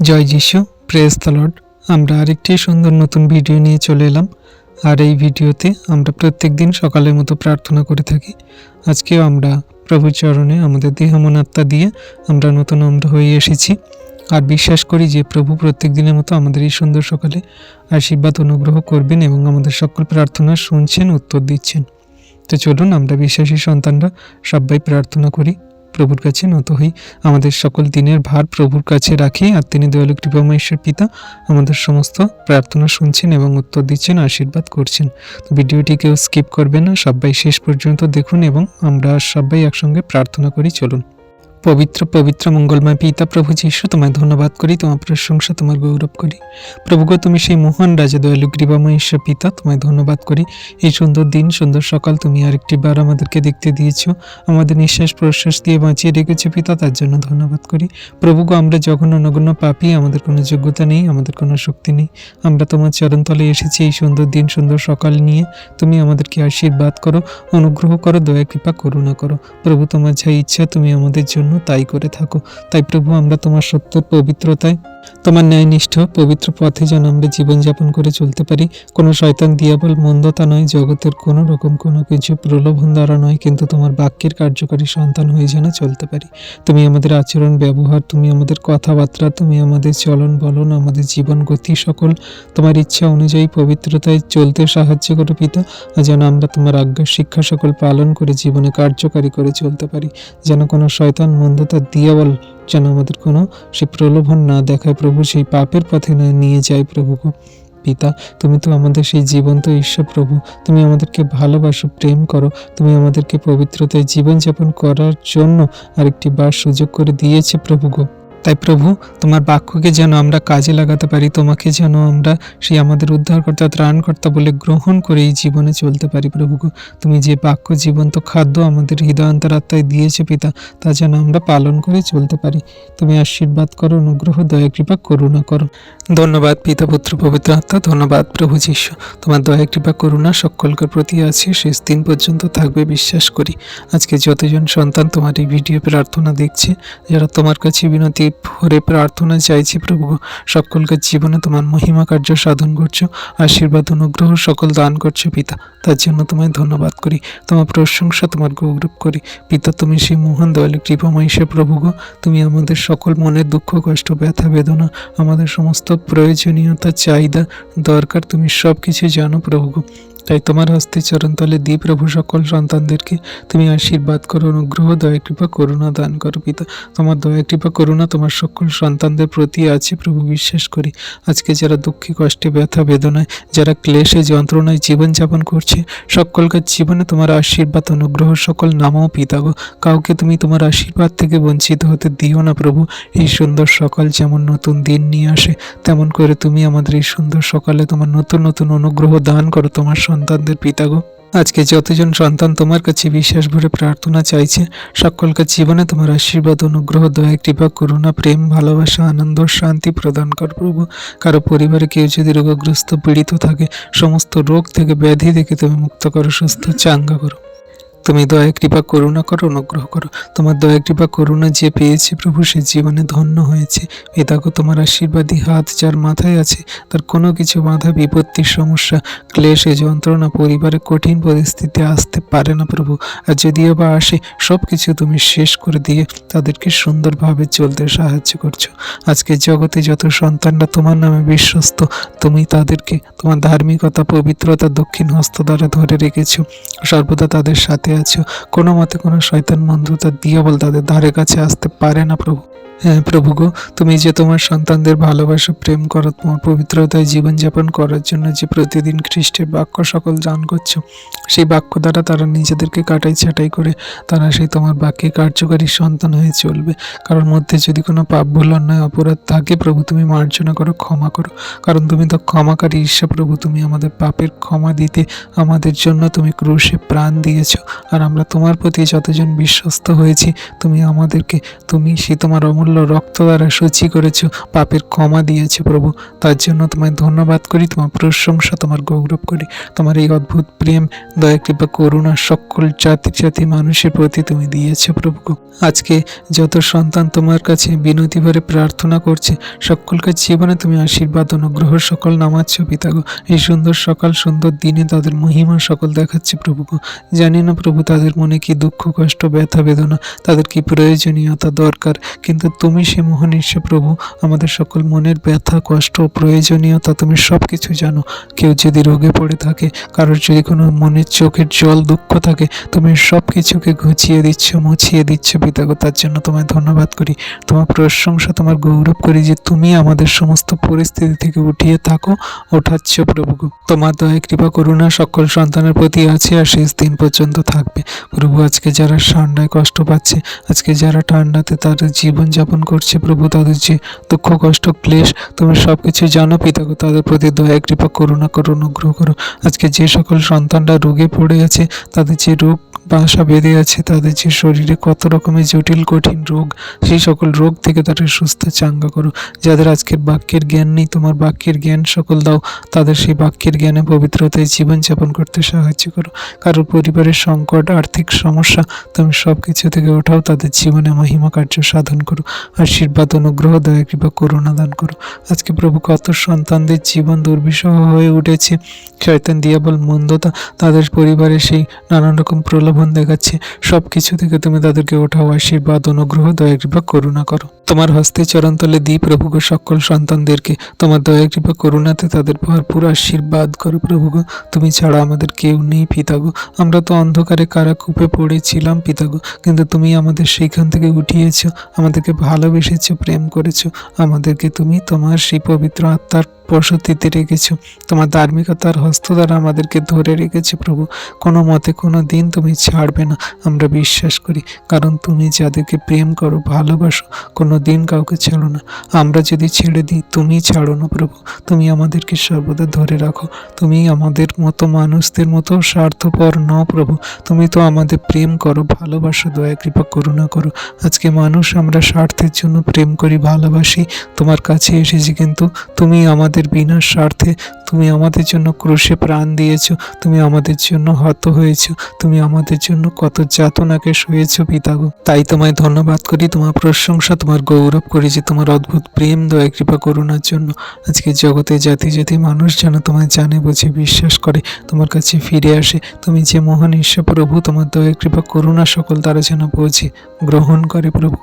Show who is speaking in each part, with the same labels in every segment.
Speaker 1: জয় যিশু press Lord আমরা আরেকটি সুন্দর নতুন ভিডিও নিয়ে চলে এলাম। আর এই ভিডিওতে আমরা প্রত্যেক দিন সকালের মতো প্রার্থনা করে থাকি। আজকেও আমরা প্রভুর চরণে আমাদের দেহ মন আত্মা দিয়ে আমরা নতুন আমরা হয়ে এসেছি। আর বিশ্বাস করি যে প্রভু প্রত্যেক দিনের মতো আমাদের এই সুন্দর সকালে আশীর্বাদ অনুগ্রহ করবেন এবং আমাদের সকল প্রার্থনা শুনছেন, উত্তর দিচ্ছেন। তো চলুন, আমরা বিশ্বাসী সন্তানরা সবাই প্রার্থনা করি। প্রভুর কাছে নত হই। আমাদের সকল দিনের ভার প্রভুর কাছে রাখি, আর তিনি দয়ালু কৃপামহেশ্বর পিতা আমাদের সমস্ত প্রার্থনা শুনছেন এবং উত্তর দিচ্ছেন, আশীর্বাদ করছেন। তো ভিডিওটি কেউ স্কিপ করবে না, সবাই শেষ পর্যন্ত দেখুন এবং আমরা সবাই একসঙ্গে প্রার্থনা করি, চলুন। পবিত্র পবিত্র, মঙ্গলময় পিতা প্রভু যীশু, তোমায় ধন্যবাদ করি, তোমার প্রশংসা তোমার গৌরব করি। প্রভুগ তুমি সেই মহান রাজা, দয়ালু কৃপাময় ঈশ্বর পিতা, তোমায় ধন্যবাদ করি। এই সুন্দর দিন, সুন্দর সকাল তুমি আরেকটি বার আমাদেরকে দেখতে দিয়েছ। আমাদের নিঃশ্বাস প্রশ্বাস দিয়ে বাঁচিয়ে রেখেছো পিতা, তার জন্য ধন্যবাদ করি। প্রভুগো আমরা জঘন্য, নগণ্য পাপি, আমাদের কোনো যোগ্যতা নেই, আমাদের কোনো শক্তি নেই। আমরা তোমার চরণতলে এসেছি, এই সুন্দর দিন, সুন্দর সকাল নিয়ে তুমি আমাদেরকে আশীর্বাদ করো, অনুগ্রহ করো, দয়া, কৃপা, করুণা করো। প্রভু, তোমার যা ইচ্ছা তুমি আমাদের জন্য তাই করে থাকো। তাই প্রভু আমরা তোমার সত্যের পবিত্রতায় তোমার ন্যায়নিষ্ঠ, পবিত্র পথে যেন আমরা জীবনযাপন করে চলতে পারি, কোনো শয়তান, দিয়াবল মন্দতা নয়, জগতের কোনো রকম কোনো কিছু প্রলোভন দ্বারা নয়, কিন্তু তোমার বাক্যের কার্যকারী সন্তান হয়ে যেন চলতে পারি। তুমি আমাদের আচরণ, ব্যবহার, তুমি আমাদের কথাবার্তা, তুমি আমাদের চলন, বলন, আমাদের জীবন গতি সকল, তোমার ইচ্ছা অনুযায়ী পবিত্রতায় চলতে সাহায্য করো পিতা যেন আমরা তোমার আজ্ঞা, শিক্ষা সকল পালন করে জীবনে কার্যকারী করে চলতে পারি। যেন কোনো শয়তান মন্দতা দিয়াবল যেন আমাদের কোনো সে প্রলোভন না দেখায় প্রভু, সেই পাপের পথে না নিয়ে যায় প্রভুকে পিতা, তুমি তো আমাদের সেই জীবন্ত ঈশ্বর প্রভু। তুমি আমাদেরকে ভালোবাসো, প্রেম করো। তুমি আমাদেরকে পবিত্রতায় জীবনযাপন করার জন্য আরেকটি বার সুযোগ করে দিয়েছে প্রভু গো। তাই প্রভু, তোমার বাক্যকে যেন আমরা কাজে লাগাতে পারি, তোমাকে যেন আমরা সেই আমাদের উদ্ধারকর্তা, ত্রাণকর্তা বলে গ্রহণ করে এই জীবনে চলতে পারি প্রভু তুমি যে বাক্য, জীবন্ত খাদ্য আমাদের হৃদয়ান্তরাত্মায় দিয়েছে পিতা, তা যেন আমরা পালন করে চলতে পারি। তুমি আশীর্বাদ করো, অনুগ্রহ, দয়া, কৃপা, করুণা করো। ধন্যবাদ পিতা, পুত্র, পবিত্র আত্মা, ধন্যবাদ প্রভু যিশু। তোমার দয়া, কৃপা, করুণা সকলকার প্রতি আছে, শেষ দিন পর্যন্ত থাকবে, বিশ্বাস করি। আজকে যতজন সন্তান তোমার এই ভিডিও প্রার্থনা দেখছে, যারা তোমার কাছে বিনতি ভরে প্রার্থনা চাইছি প্রভু। সকলকে জীবনে তোমার মহিমা কার্য সাধন করছ, আশীর্বাদ, অনুগ্রহ সকল দান করছ পিতা। তার জন্য তোমায় ধন্যবাদ করি, তোমার প্রশংসা তোমার গৌরব করি। পিতা, তুমি সেই মহান দয়ালু, কৃপাময় সে প্রভু গো। তুমি আমাদের সকল মনের দুঃখ, কষ্ট, ব্যথা, বেদনা, আমাদের সমস্ত প্রয়োজনীয়তা, চাহিদা, দরকার, তুমি সব কিছু জানো প্রভু। তাই তোমার হস্তে চরণতলে দিই প্রভু সকল সন্তানদেরকে তুমি আশীর্বাদ করো, অনুগ্রহ, দয়া, কৃপা, করুণা দান করো, পিতা। তোমার দয়া, কৃপা, করুণা তোমার সকল সন্তানদের প্রতি আছে, প্রভু বিশ্বাস করি। আজকে যারা দুঃখে, কষ্টে, ব্যথা, বেদনায়, যারা ক্লেশে, যন্ত্রণায় জীবনযাপন করছে সকলকার জীবনে তোমার আশীর্বাদ, অনুগ্রহ, সকল নামও পিতা গো। কাউকে তুমি তোমার আশীর্বাদ থেকে বঞ্চিত হতে দিও না, প্রভু। এই সুন্দর সকাল যেমন নতুন দিন নিয়ে আসে, তেমন করে তুমি আমাদের এই সুন্দর সকালে তোমার নতুন নতুন অনুগ্রহ দান করো, তোমার সন্তানদের পিতা গো। আজকে যতজন সন্তান তোমার কাছে বিশ্বাস ভরে প্রার্থনা চাইছে, সকলকে জীবনে তোমার আশীর্বাদ, অনুগ্রহ, দয়া, কৃপা, করুণা, প্রেম, ভালোবাসা, আনন্দ, শান্তি প্রদান কর প্রভু। কারও পরিবারে কেউ যদি রোগগ্রস্ত, পীড়িত থাকে, সমস্ত রোগ থেকে, ব্যাধি থেকে তুমি মুক্ত করো, সুস্থ, চাঙ্গা করো। তুমি দয়া, কৃপা, করুণা করো, অনুগ্রহ করো। তোমার দয়া, কৃপা, করুণা যে পেয়েছে প্রভু, সে জীবনে ধন্য হয়েছে। পিতাগো তোমার আশীর্বাদী হাত যার মাথায় আছে, তার কোনো কিছু বাধা, বিপত্তির সমস্যা, ক্লেশে যন্ত্রণা পরিবারে কঠিন পরিস্থিতি আসতে পারে না প্রভু। আর যদিও বা আসে সব কিছু তুমি শেষ করে দিয়ে তাদেরকে সুন্দরভাবে চলতে সাহায্য করছ। আজকে জগতে যত সন্তানরা তোমার নামে বিশ্বস্ত, তুমি তাদেরকে তোমার ধার্মিকতা, পবিত্রতা দক্ষিণ হস্ত দ্বারা ধরে রেখেছো। সর্বদা তাদের সাথে আছো? কোনো মতে কোনো শয়তান মন্ত্রতা দিয়াবল তাদের ধারে কাছে আসতে পারে না, প্রভু। হ্যাঁ প্রভু গো, তুমি যে তোমার সন্তানদের ভালোবাসো, প্রেম করো, তোমার পবিত্রতায় জীবনযাপন করার জন্য যে প্রতিদিন খ্রিস্টের বাক্য সকল দান করছ, সেই বাক্য দ্বারা তারা নিজেদেরকে কাটাই ছাটাই করে, তারা সেই তোমার বাক্যে কার্যকারী সন্তান হয়ে চলবে। কারণ মধ্যে যদি কোনো পাপ ভুল, অন্যায়, অপরাধ থাকে, প্রভু, তুমি মার্জনা করো, ক্ষমা করো। কারণ তুমি তো ক্ষমাকারী ঈশ্বর, প্রভু, তুমি আমাদের পাপের ক্ষমা দিতে, আমাদের জন্য তুমি ক্রুশে প্রাণ দিয়েছ। আর আমরা তোমার প্রতি যতজন বিশ্বস্ত হয়েছি, তুমি আমাদেরকে, তুমি সে তোমার অমূল্য রক্ত দ্বারা সূচি করেছ, পাপের ক্ষমা দিয়েছ প্রভু। তার জন্য তোমায় ধন্যবাদ করি, তোমার প্রশংসা, তোমার গৌরব করি। তোমার এই অদ্ভুত প্রেম, দয়া, কৃপা, করুণা সকল জাতি জাতি মানুষের প্রতি তুমি দিয়েছ প্রভু। আজকে যত সন্তান তোমার কাছে বিনতি ভরে প্রার্থনা করছে, সকলকে জীবনে তুমি আশীর্বাদ, অনুগ্রহ, সকল নামাচ্ছ পিতা গো এই সুন্দর সকাল, সুন্দর দিনে তাদের মহিমা সকল দেখাচ্ছে প্রভুগো জানি না প্রভু তাদের মনে কি দুঃখ, কষ্ট, ব্যথা, বেদনা? তাদের কি প্রয়োজনীয়তা দরকার? কিন্তু তুমি সে মহান ঈশ্বর প্রভু, আমাদের সকল মনের ব্যথা, কষ্ট, প্রয়োজনীয়তা তুমি সব কিছু জানো। কেউ যদি রোগে পড়ে থাকে, কারোর যদি কোনো মনের চোখের জল দুঃখ থাকে, তুমি সব কিছুকে ঘুচিয়ে দিচ্ছ, মুছিয়ে দিচ্ছ পিতাগো তার জন্য। তোমায় ধন্যবাদ করি। তোমার প্রশংসা, তোমার গৌরব করি যে তুমি আমাদের সমস্ত পরিস্থিতি থেকে উঠিয়ে থাকো। ওঠাচ্ছ প্রভু তোমার দয়া, কৃপা, করুণা সকল সন্তানের প্রতি আছে আর শেষ দিন পর্যন্ত থাকবে। প্রভু, আজকে যারা ঠান্ডায় কষ্ট পাচ্ছে, আজকে যারা ঠান্ডাতে তাদের জীবনযাপন করছে, প্রভু, তাদের যে দুঃখ, কষ্ট, ক্লেশ তুমি সব কিছু জানো, পিতাগো, তাদের প্রতি দয়া, কৃপা, করুণা করো অনুগ্রহ করো। আজকে যে সকল সন্তানরা রোগে পড়ে আছে, তাদের যে রোগ বাসা বেঁধে আছে তাদের যে শরীরে কত রকমের জটিল, কঠিন রোগ, সেই সকল রোগ থেকে তাদের সুস্থ চাঙ্গা করো। যাদের আজকের বাক্যের জ্ঞান নেই, তোমার বাক্যের জ্ঞান সকল দাও। তাদের সেই বাক্যের জ্ঞানে পবিত্রতায় জীবনযাপন করতে সাহায্য করো। কারোর পরিবারের সংকট, আর্থিক সমস্যা, তুমি সব কিছু থেকে ওঠাও, তাদের জীবনে মহিমা কার্য সাধন করো। আশীর্বাদ, অনুগ্রহ, দয়া, কৃপা, করুণা দান করো। আজকে প্রভু কত সন্তানদের জীবন দুর্বিষহ হয়ে উঠেছে। শয়তান, দিয়াবল, মন্দতা, তাদের পরিবারে সেই নানান রকম প্রলোভন দেখাচ্ছে। সব কিছু থেকে তুমি তাদেরকে ওঠাও, আশীর্বাদ, অনুগ্রহ, দয়া, কৃপা, করুণা করো। তোমার হস্তে চরণতলে দিই প্রভু গো সকল সন্তানদেরকে। তোমার দয়া, কৃপা, করুণাতে তাদের ভরপুর আশীর্বাদ করো প্রভু গো তুমি ছাড়া আমাদের কেউ নেই পিতাগো। আমরা তো অন্ধকারে কারা কূপে পড়েছিলাম পিতাগো। কিন্তু তুমি আমাদের সেইখান থেকে উঠিয়েছ, আমাদেরকে ভালোবেসেছো, প্রেম করেছ। আমাদেরকে তুমি তোমার সেই পবিত্র আত্মার বসতিতে রেখেছো। তোমার ধার্মিকতার হস্ত দ্বারা আমাদেরকে ধরে রেখেছো প্রভু। কোনো মতে কোনো দিন তুমি ছাড়বে না, আমরা বিশ্বাস করি। কারণ তুমি যাদেরকে প্রেম করো, ভালোবাসো, কোনো দিন কাউকে ছাড়ো না। আমরা যদি ছেড়ে দিই, তুমি ছাড়ো না প্রভু। তুমি আমাদেরকে সর্বদা ধরে রাখো। তুমি আমাদের মতো মানুষদের মতো স্বার্থপর ন প্রভু। তুমি তো আমাদের প্রেম করো, ভালোবাসো, দয়া, কৃপা, করুণা করো। আজকে মানুষ আমরা স্বার্থের জন্য প্রেম করি, ভালোবাসি। তোমার কাছে এসেছি কিন্তু তুমি আমাদের বিনা স্বার্থে তুমি আমাদের জন্য ক্রুশে প্রাণ দিয়েছ, তুমি আমাদের জন্য হত হয়েছো, তুমি আমাদের জন্য কত যাতনাকে সয়েছো পিতাগো। তাই তোমায় ধন্যবাদ করি, তোমার প্রশংসা, তোমার গৌরব করি যে তোমার অদ্ভুত প্রেম, দয়া, কৃপা, করুণার জন্য আজকে জগতে জাতি জাতি মানুষ যেন তোমায় জানে, বুঝে, বিশ্বাস করে, তোমার কাছে ফিরে আসে। তুমি যে মহান ঈশ্বর প্রভু, তোমার দয়া, কৃপা, করুণা সকল তারা যেন বোঝে, গ্রহণ করে প্রভু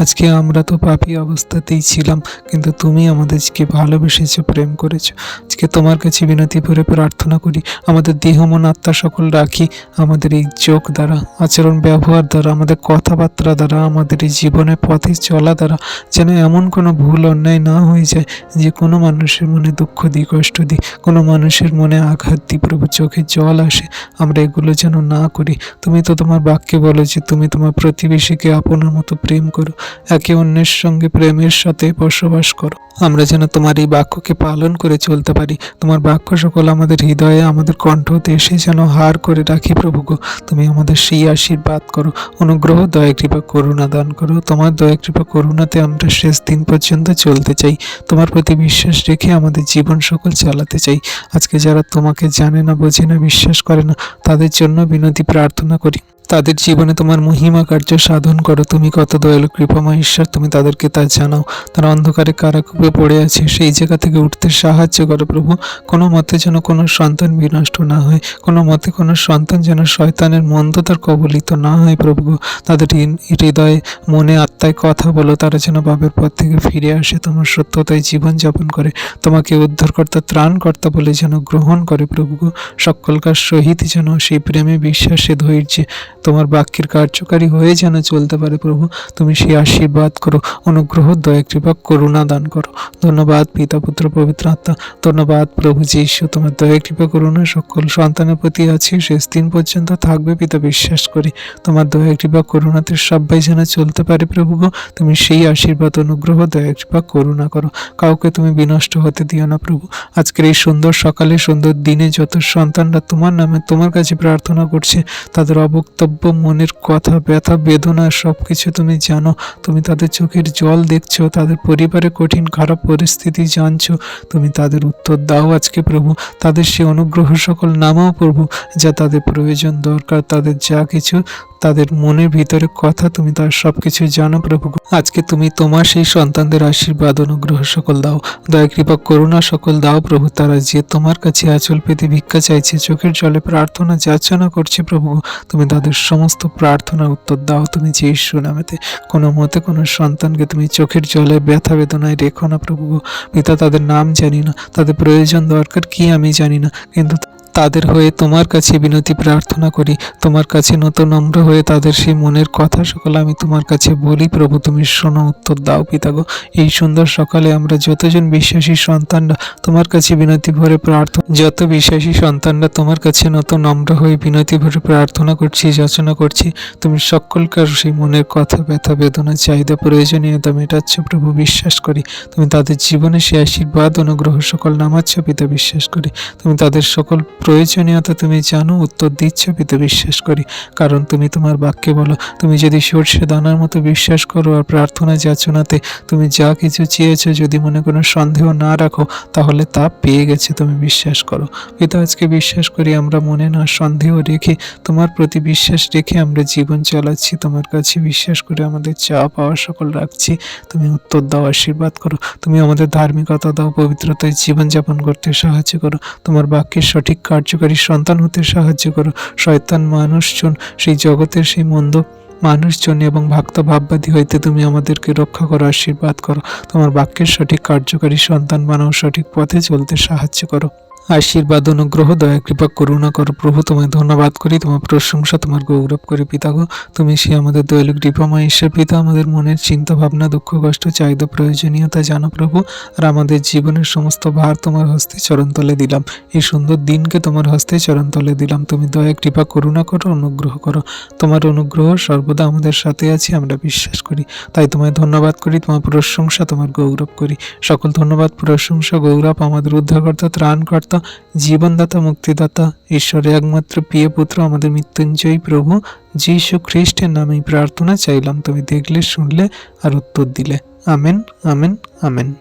Speaker 1: আজকে আমরা তো পাপি অবস্থাতেই ছিলাম, কিন্তু তুমি আমাদেরকে ভালোবেসেছো প্রেম করেছ। আজকে তোমার কাছে বিনতি করে প্রার্থনা করি, আমাদের দেহ, মন, আত্মা সকল রাখি, আমাদের এই চোখ দ্বারা, আচরণ, ব্যবহার দ্বারা, আমাদের কথাবার্তা দ্বারা, আমাদের এই জীবনের পথে চলা দ্বারা, যেন এমন কোনো ভুল, অন্যায় না হয়ে যায় যে কোনো মানুষের মনে দুঃখ দিই, কষ্ট দিই, কোনো মানুষের মনে আঘাত দিই, প্রভু চোখে জল আসে, আমরা এগুলো যেন না করি। তুমি তো তোমার বাক্যে বলো যে তুমি তোমার প্রতিবেশীকে আপনার মতো প্রেম করো, একে অন্যের সঙ্গে প্রেমের সাথে বসবাস করো। আমরা যেন তোমার এই বাক্যকে পালন করে চলতে পারি। তোমার বাক্য সকল আমাদের হৃদয়ে, আমাদের কণ্ঠতে এসে যেন হার করে রাখি প্রভু গো তুমি আমাদের সেই আশীর্বাদ করো, অনুগ্রহ, দয়া, কৃপা, করুণা দান করো। তোমার দয়া, কৃপা, করুণাতে আমরা শেষ দিন পর্যন্ত চলতে চাই। তোমার প্রতি বিশ্বাস রেখে আমাদের জীবন সকল চালাতে চাই। আজকে যারা তোমাকে জানে না, বোঝে না, বিশ্বাস করে না, তাদের জন্য বিনতি প্রার্থনা করি। তাদের জীবনে তোমার মহিমা কার্য সাধন করো। তুমি কত দয়ালু কৃপাময় ঈশ্বর তুমি তাদেরকে তা জানাও। তারা অন্ধকারে কারাকুপে পড়ে আছে। সেই জায়গা থেকে উঠতে সাহায্য করো প্রভু। কোনো মতে যেন কোনো সন্তান বিনষ্ট না হয়। কোনো মতে কোনো সন্তান যেন শয়তানের মন্দতার কবলিত না হয় প্রভু। তাদের হৃদয়ে মনে আত্মায় কথা বলো। তারা যেন বাবের পথ থেকে ফিরে আসে। তোমার সত্যতায় জীবনযাপন করে। তোমাকে উদ্ধারকর্তা, ত্রাণকর্তা বলে যেন গ্রহণ করে প্রভু। সকলকার সহিত যেন সেই প্রেমে, বিশ্বাসে, ধৈর্যে তোমার বাক্যের কার্যকারী হয়ে যেন চলতে পারে প্রভু, তুমি সেই আশীর্বাদ করো, অনুগ্রহ, দয়া, কৃপা, করুণা দান করো। ধন্যবাদ পিতা, পুত্র, পবিত্র আত্মা। ধন্যবাদ প্রভু যীশু, তোমার দয়া, কৃপা, করুণা, সকল সন্তানের প্রতি আছে, শেষ দিন পর্যন্ত থাকবে পিতা, বিশ্বাস করি। তোমার দয়া, কৃপা, করুণাতে সবাই যেন চলতে পারে প্রভু তুমি সেই আশীর্বাদ, অনুগ্রহ, দয়া, কৃপা, করুণা করো। কাউকে তুমি বিনষ্ট হতে দিও না প্রভু। আজকের এই সুন্দর সকালে, সুন্দর দিনে যত সন্তানরা তোমার নামে তোমার কাছে প্রার্থনা করছে, তাদের অবক্তব্য মনের কথা, ব্যথা, বেদনা সব কিছু তুমি জানো। তুমি তাদের চোখের জল দেখছ, তাদের পরিবারে কঠিন, খারাপ পরিস্থিতি জানছো। তুমি তাদের উত্তর দাও আজকে প্রভু। তাদের সে অনুগ্রহ সকল নামাও প্রভু, যা তাদের প্রয়োজন দরকার, তাদের যা কিছু, তাদের মনের ভিতরে কথা তুমি তার সব কিছু জানো প্রভু। আজকে তুমি তোমার সেই সন্তানদের আশীর্বাদ, অনুগ্রহ সকল দাও। দয়া, কৃপা, করুণা সকল দাও প্রভু। তারা যে তোমার কাছে আঁচল পেতে ভিক্ষা চাইছে, চোখের জলে প্রার্থনা, যাচনা করছে প্রভু। তুমি তাদের সমস্ত প্রার্থনার উত্তর দাও। তুমি যে ঈশ্বর নামেতে কোনো মতে কোনো সন্তানকে তুমি চোখের জলে ব্যথা বেদনায় রেখো না প্রভু। পিতা তাদের নাম জানি না, তাদের প্রয়োজন দরকার কি আমি জানি না, কিন্তু তাদের হয়ে তোমার কাছে বিনতি প্রার্থনা করি। তোমার কাছে নত নম্র হয়ে তাদের সেই মনের কথা সকল আমি তোমার কাছে বলি, প্রভু তুমি শোনো, উত্তর দাও পিতাগো। এই সুন্দর সকালে আমরা যতজন বিশ্বাসী সন্তানরা তোমার কাছে বিনতি ভরে প্রার্থনা যত বিশ্বাসী সন্তানরা তোমার কাছে নত নম্র হয়ে বিনতি ভরে প্রার্থনা করছি, যাচনা করছি, তুমি সকলকার সেই মনের কথা ব্যথা, বেদনা, চাহিদা, প্রয়োজনীয়তা মেটাচ্ছ, প্রভু বিশ্বাস করি। তুমি তাদের জীবনে সে আশীর্বাদ, অনুগ্রহ সকল নামাচ্ছ, পিতা বিশ্বাস করি। তুমি তাদের সকল প্রয়োজনীয়তা তুমি জানো, উত্তর দিচ্ছ পিতা বিশ্বাস করি। কারণ তুমি তোমার বাক্যে বলো, তুমি যদি সর্ষে দানার মতো বিশ্বাস করো আর প্রার্থনা যাচনাতে তুমি যা কিছু চেয়েছো যদি মনে কোনো সন্দেহ না রাখো, তাহলে তা পেয়ে গেছে তুমি বিশ্বাস করো। পিতা আজকে বিশ্বাস করি আমরা মনে না সন্দেহ রেখে, তোমার প্রতি বিশ্বাস রেখে আমরা জীবন চালাচ্ছি। তোমার কাছে বিশ্বাস করে আমাদের চা পাওয়া সকল রাখছি। তুমি উত্তর দাও, আশীর্বাদ করো। তুমি আমাদের ধার্মিকতা দাও, পবিত্রতায় জীবনযাপন করতে সাহায্য করো। তোমার বাক্যের সঠিক কার্যকারী সন্তান হতে সাহায্য করো। শয়তান মানুষজন, সেই জগতের সেই মন্দ মানুষজন এবং ভক্ত ভাববাদী হইতে তুমি আমাদেরকে রক্ষা করো, আশীর্বাদ করো। তোমার বাক্যের সঠিক কার্যকারী সন্তান বানাও সঠিক পথে চলতে সাহায্য করো। আশীর্বাদ, অনুগ্রহ, দয়া, কৃপা, করুণা করো। প্রভু, তোমায় ধন্যবাদ করি, তোমার প্রশংসা, তোমার গৌরব করি পিতাগো তুমি সে আমাদের দয়ালু কৃপাময় ঈশ্বর পিতা। আমাদের মনের চিন্তা, ভাবনা, দুঃখ, কষ্ট, চাহিদা, প্রয়োজনীয়তা জানো প্রভু। আর আমাদের জীবনের সমস্ত ভার তোমার হস্তে চরণতলে দিলাম। এই সুন্দর দিনকে তোমার হস্তে চরণতলে দিলাম। তুমি দয়া, কৃপা, করুণা করো, অনুগ্রহ করো। তোমার অনুগ্রহ সর্বদা আমাদের সাথে আছে, আমরা বিশ্বাস করি। তাই তোমায় ধন্যবাদ করি, তোমার প্রশংসা, তোমার গৌরব করি। সকল ধন্যবাদ, প্রশংসা, গৌরব আমাদের উদ্ধারকর্তা, ত্রাণকর্তা জীবনদাতা, মুক্তিদাতা, ঈশ্বরের একমাত্র প্রিয় পুত্র, আমাদের মৃত্যুঞ্জয়ী প্রভু, যীশু খ্রিস্টের নামেই প্রার্থনা চাইলাম, তুমি দেখলে, শুনলে আর উত্তর দিলে। Amen amen amen.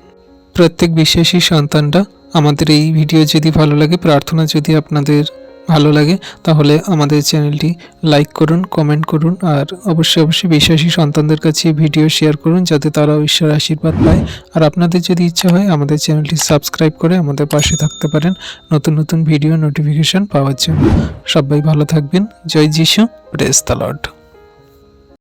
Speaker 1: প্রত্যেক বিশ্বাসী সন্তানরা, আমাদের এই ভিডিও যদি ভালো লাগে, প্রার্থনা যদি আপনাদের ভালো লাগে, তাহলে আমাদের চ্যানেলটি লাইক করুন, কমেন্ট করুন, আর অবশ্যই অবশ্যই বিশ্বাসী সন্তানদের কাছে ভিডিও শেয়ার করুন যাতে তারাও ঈশ্বর আশীর্বাদ পায়। আর আপনাদের যদি ইচ্ছা হয় আমাদের চ্যানেলটি সাবস্ক্রাইব করে আমাদের পাশে থাকতে পারেন নতুন নতুন ভিডিও নোটিফিকেশান পাওয়ার জন্য। সবাই ভালো থাকবেন। জয় যিশু। Praise the Lord.